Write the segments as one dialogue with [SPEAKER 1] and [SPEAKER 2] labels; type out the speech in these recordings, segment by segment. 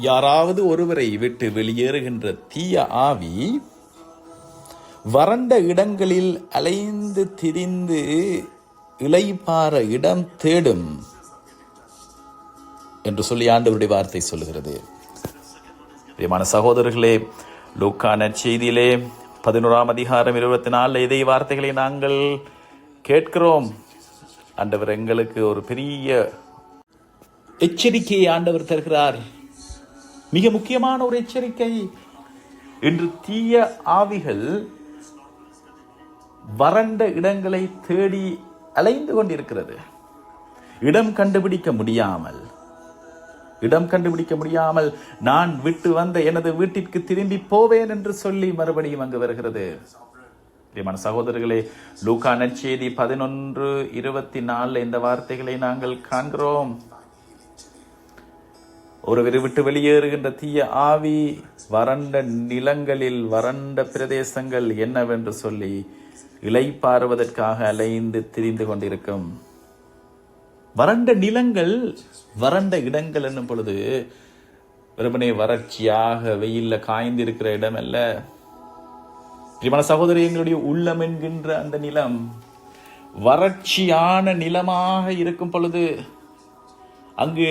[SPEAKER 1] யாராவது ஒருவரை விட்டு வெளியேறுகின்ற தீய ஆவி வறண்ட இடங்களில் அலைந்து திரிந்து இளைப்பாற இடம் தேடும் என்று சொல்லி ஆண்டவருடைய வார்த்தை சொல்லுகிறது. பிரியமான சகோதரர்களே லூக்கான செய்தியிலே பதினோராம் அதிகாரம் இருபத்தி நாலு இதை வார்த்தைகளை நாங்கள் கேட்கிறோம். ஆண்டவர் எங்களுக்கு ஒரு பெரிய எச்சரிக்கையை ஆண்டவர் தருகிறார். மிக முக்கியமான ஒரு எச்சரிக்கை. இன்று தீய ஆவிகள் வறண்ட இடங்களை தேடி அலைந்து கொண்டிருக்கிறது. இடம் கண்டுபிடிக்க முடியாமல் இடம் கண்டுபிடிக்க முடியாமல் நான் விட்டு வந்த எனது வீட்டிற்கு திரும்பி போவேன் என்று சொல்லி மறுபடியும் அங்கு வருகிறது. பிரியமான சகோதரர்களே லூகா நற்செய்தி பதினொன்று இருபத்தி நாலுல இந்த வார்த்தைகளை நாங்கள் காண்கிறோம். ஒருவரை விட்டு வெளியேறுகின்ற தீய ஆவி வறண்ட நிலங்களில் வறண்ட பிரதேசங்கள் என்னவென்று சொல்லி இலைப்பாறுவதற்காக அலைந்து திரிந்து கொண்டிருக்கும். வறண்ட நிலங்கள் வறண்ட இடங்கள் என்னும் பொழுது வெறுமனே வறட்சியாக வெயிலில் காய்ந்திருக்கிற இடம் அல்ல திருமண சகோதரி எங்களுடைய உள்ளம் என்கின்ற அந்த நிலம் வறட்சியான நிலமாக இருக்கும் பொழுது அங்கு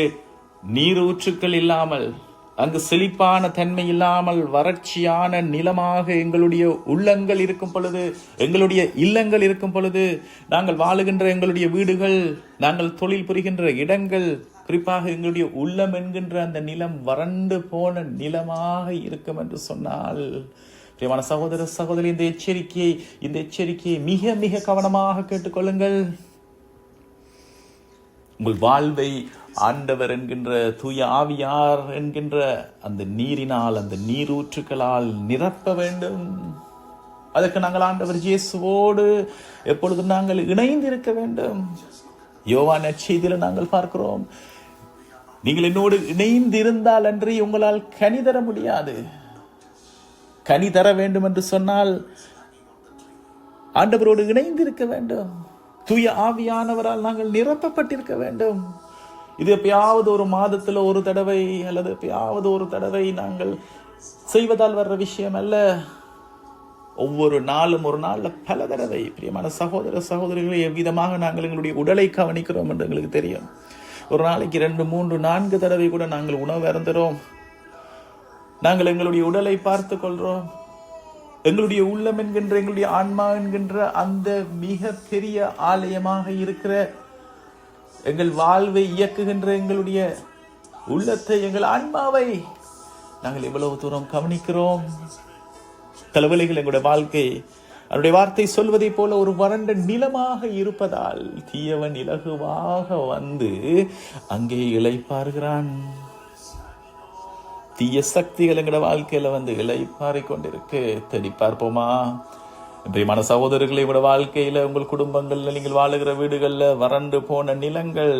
[SPEAKER 1] நீரூற்றுக்கள் இல்லாமல் அங்கு செழிப்பான தன்மை இல்லாமல் வறட்சியான நிலமாக எங்களுடைய உள்ளங்கள் இருக்கும் பொழுது எங்களுடைய இல்லங்கள் இருக்கும் பொழுது நாங்கள் வாழுகின்ற எங்களுடைய வீடுகள் நாங்கள் தொழில் புரிகின்ற இடங்கள் குறிப்பாக எங்களுடைய உள்ளம் என்கின்ற அந்த நிலம் வறண்டு போன நிலமாக இருக்கும் என்று சொன்னால் பிரியமான சகோதர சகோதரி இந்த எச்சரிக்கையை இந்த எச்சரிக்கையை மிக மிக கவனமாக கேட்டுக்கொள்ளுங்கள். உங்கள் வாழ்வை ஆண்டவர் என்கின்ற தூய ஆவியார் என்கின்ற அந்த நீரினால் அந்த நீரூற்றுக்களால் நிரப்ப வேண்டும். அதற்கு நாங்கள் ஆண்டவர் இயேசுவோடு எப்பொழுதும் நாங்கள் இணைந்திருக்க வேண்டும். யோவான் நச்செய்தியில் நாங்கள் பார்க்கிறோம். நீங்கள் என்னோடு இணைந்திருந்தால் அன்றி உங்களால் கனி தர முடியாது. கனி தர வேண்டும் என்று சொன்னால் ஆண்டவரோடு இணைந்திருக்க வேண்டும். தூய ஆவியானவரால் நாங்கள் நிரப்பப்பட்டிருக்க வேண்டும். இது எப்பயாவது ஒரு மாதத்தில் ஒரு தடவை அல்லது எப்பயாவது ஒரு தடவை நாங்கள் செய்வதால் வர்ற விஷயம் அல்ல. ஒவ்வொரு நாளும் ஒரு நாளில் பல தடவை பிரியமான சகோதர சகோதரிகளை எவ்விதமாக நாங்கள் எங்களுடைய உடலை கவனிக்கிறோம் என்று எங்களுக்கு தெரியும். ஒரு நாளைக்கு ரெண்டு மூன்று நான்கு தடவை கூட நாங்கள் உணவு இறந்துறோம் நாங்கள் எங்களுடைய உடலை பார்த்து கொள்கிறோம் எங்களுடைய உள்ளம் என்கின்ற எங்களுடைய ஆன்மா என்கின்ற அந்த மிக பெரிய ஆலயமாக இருக்கிற எங்கள் வாழ்வை இயக்குகின்ற எங்களுடைய உள்ளத்தை எங்கள் ஆன்மாவை நாங்கள் எவ்வளவு தூரம் கவனிக்கிறோம்? தலைவலிகள் எங்களுடைய வாழ்க்கை. அவருடைய வார்த்தை சொல்வதை போல ஒரு வறண்ட நிலமாக இருப்பதால் தீயவன் இலகுவாக வந்து அங்கே இழைப்பார்கிறான் தீய சக்திகள் எங்களோட வாழ்க்கையில வந்து இலைப்பாறை கொண்டிருக்கு தேடி பார்ப்போமா? பிரியமான சகோதரர்களை உங்களோட வாழ்க்கையில உங்கள் குடும்பங்கள்ல நீங்கள் வாழுகிற வீடுகள்ல வறண்டு போன நிலங்கள்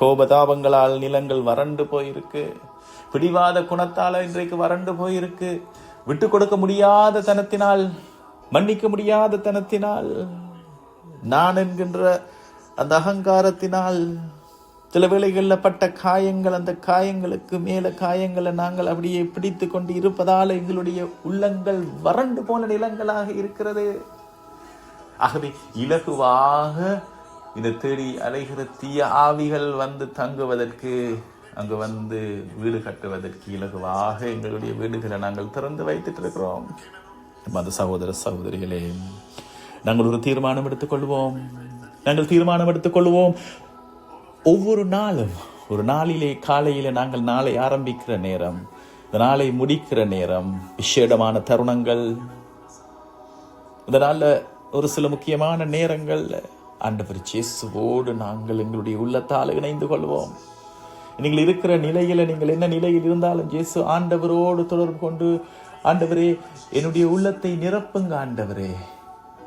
[SPEAKER 1] கோபதாபங்களால் நிலங்கள் வறண்டு போயிருக்கு. பிடிவாத குணத்தால இன்றைக்கு வறண்டு போயிருக்கு. விட்டு கொடுக்க முடியாத தனத்தினால் மன்னிக்க முடியாத தனத்தினால் நான் என்கின்ற அந்த அகங்காரத்தினால் சில வேளைகளில் பட்ட காயங்கள் அந்த காயங்களுக்கு மேல காயங்களை நாங்கள் அப்படியே பிடித்து கொண்டு இருப்பதால் எங்களுடைய உள்ளங்கள் வறண்டு போன நிலங்களாக இருக்கிறது. ஆகவே இலகுவாக இந்த தேடி அலைகிற தீய ஆவிகள் வந்து தங்குவதற்கு அங்கு வந்து வீடு கட்டுவதற்கு இலகுவாக எங்களுடைய வீடுகளை நாங்கள் திறந்து வைத்துட்டு இருக்கிறோம். மத சகோதர சகோதரிகளே நாங்கள் ஒரு தீர்மானம் எடுத்துக்கொள்வோம் நாங்கள் தீர்மானம் எடுத்துக்கொள்வோம் ஒவ்வொரு நாளும் ஒரு நாளிலே காலையில் நாங்கள் நாளை ஆரம்பிக்கிற நேரம் இந்த நாளை முடிக்கிற நேரம் விசேடமான தருணங்கள். இதனால் ஒரு சில முக்கியமான நேரங்கள் ஆண்டவர் இயேசுவோடு நாங்கள் எங்களுடைய உள்ளத்தால் இணைந்து கொள்வோம். நீங்கள் இருக்கிற நிலையில் நீங்கள் என்ன நிலையில் இருந்தாலும் இயேசு ஆண்டவரோடு தொடர்பு கொண்டு ஆண்டவரே என்னுடைய உள்ளத்தை நிரப்புங்க ஆண்டவரே.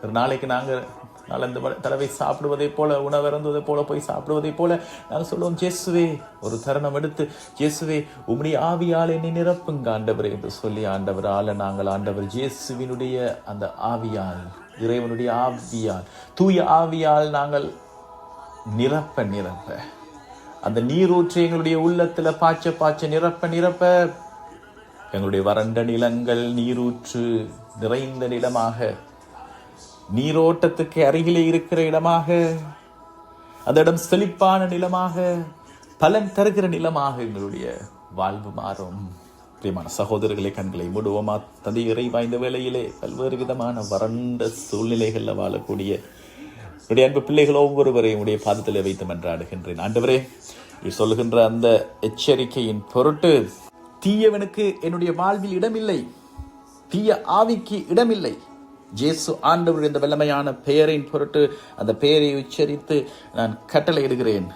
[SPEAKER 1] ஒரு நாளைக்கு நாங்கள் நாள் இந்த தடவை சாப்பிடுவதை போல உணவு போல போய் சாப்பிடுவதை போல நாங்கள் சொல்லுவோம் ஜேசுவே ஒரு தருணம் எடுத்து ஜேசுவே உம்முடைய ஆவியால் என்னை நிரப்புங்க ஆண்டவர் என்று சொல்லி ஆண்டவரால் நாங்கள் ஆண்டவர் ஜேசுவினுடைய அந்த ஆவியால் இறைவனுடைய ஆவியால் தூய ஆவியால் நாங்கள் நிரப்ப நிரப்ப. அந்த நீரூற்று எங்களுடைய உள்ளத்தில் பாய்ச்ச பாய்ச்ச நிரப்ப நிரப்ப. எங்களுடைய வறண்ட நிலங்கள் நீரூற்று நிறைந்த நிலமாக நீரோட்டத்துக்கு அருகிலே இருக்கிற இடமாக அந்த இடம் செழிப்பான நிலமாக பலன் தருகிற நிலமாக எங்களுடைய வாழ்வு மாறும். பிரியமான சகோதரர்களை கண்களை மூடுவோமா? தந்தை இறை வாய்ந்த வேளையிலே பல்வேறு விதமான வறண்ட சூழ்நிலைகளில் வாழக்கூடிய என்னுடைய அன்பு பிள்ளைகள் ஒவ்வொருவரையும் உடைய பாதத்தில் வைத்து மன்றாடுகின்றேன். ஆண்டவரே நீ சொல்லுகின்ற அந்த எச்சரிக்கையின் பொருட்டு தீயவனுக்கு என்னுடைய வாழ்வில் இடமில்லை தீய ஆவிக்கு இடமில்லை. ஜேசு ஆண்டவர் இந்த வல்லமையான பெயரின் பொருட்டு அந்த பெயரை உச்சரித்து நான் கட்டளையிடுகிறேன்.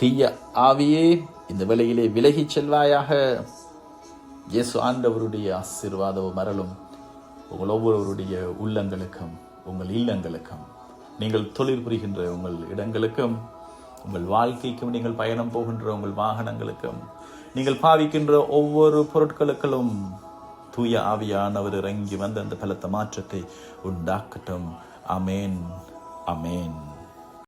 [SPEAKER 1] தீய ஆவியே இந்த வேளையிலே விலகிச் செல்வாயாக. இயேசு ஆண்டவருடைய ஆசீர்வாதமும் மரலும் உங்கள் ஒவ்வொருவருடைய உள்ளங்களுக்கும் உங்கள் இல்லங்களுக்கும் நீங்கள் தொழில் புரிகின்ற உங்கள் இடங்களுக்கும் உங்கள் வாழ்க்கைக்கும் நீங்கள் பயணம் போகின்ற உங்கள் வாகனங்களுக்கும் நீங்கள் பாவிக்கின்ற ஒவ்வொரு பொருட்களுக்களும் தூய ஆவியானவர் இறங்கி வந்து அந்த பலத்த மாற்றத்தை உண்டாக்கட்டும். அமேன் அமேன்